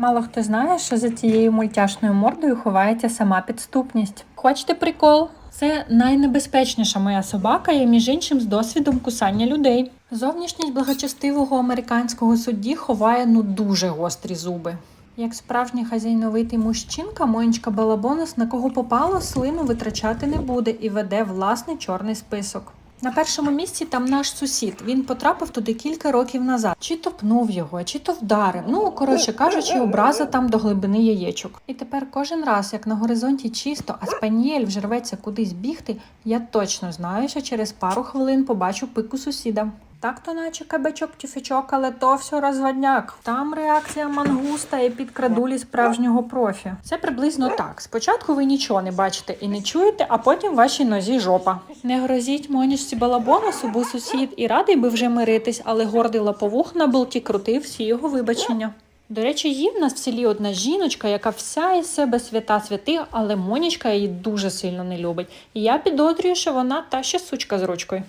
Мало хто знає, що за цією мультяшною мордою ховається сама підступність. Хочете прикол? Це найнебезпечніша моя собака, і між іншим з досвідом кусання людей. Зовнішність благочестивого американського судді ховає ну дуже гострі зуби. Як справжній хазяйновитий мужчинка, Монечка Балабонус на кого попало слину витрачати не буде і веде власний чорний список. На першому місці там наш сусід. Він потрапив туди кілька років назад. Чи то пнув його, чи то вдарив. Ну, коротше кажучи, образа там до глибини яєчок. І тепер кожен раз, як на горизонті чисто, а спаніель вже рветься кудись бігти, я точно знаю, що через пару хвилин побачу пику сусіда. Так то наче кабачок тюфячок, але то все розводняк. Там реакція мангуста і підкрадулі справжнього профі. Це приблизно так. Спочатку ви нічого не бачите і не чуєте, а потім вашій нозі жопа. Не грозіть монішці балабонусу, бо сусід і радий би вже миритись, але гордий лаповух на болті крутив всі його вибачення. До речі, є в нас в селі одна жіночка, яка вся із себе свята святих, але Монічка її дуже сильно не любить. І я підозрюю, що вона та ще сучка з ручкою.